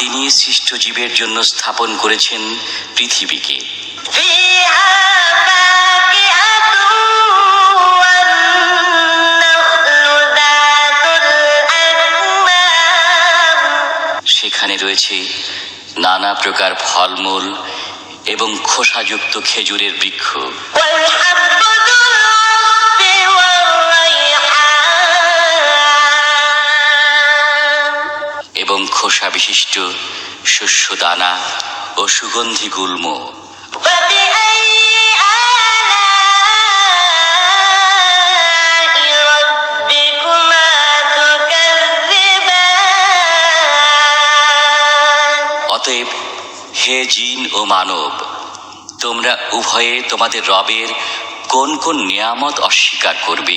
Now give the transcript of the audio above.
তিনি সৃষ্ট জীবের জন্য স্থাপন করেছেন পৃথিবীকে। সেখানে রয়েছে নানা প্রকার ফলমূল এবং খোসাযুক্ত খেজুরের বৃক্ষ। খোসা বিশিষ্ট শস্যদানা ও সুগন্ধি গুল্ম। অতএব হে জিন ও মানব, তোমরা উভয়ে তোমাদের রবের কোন কোন নিয়ামত অস্বীকার করবে?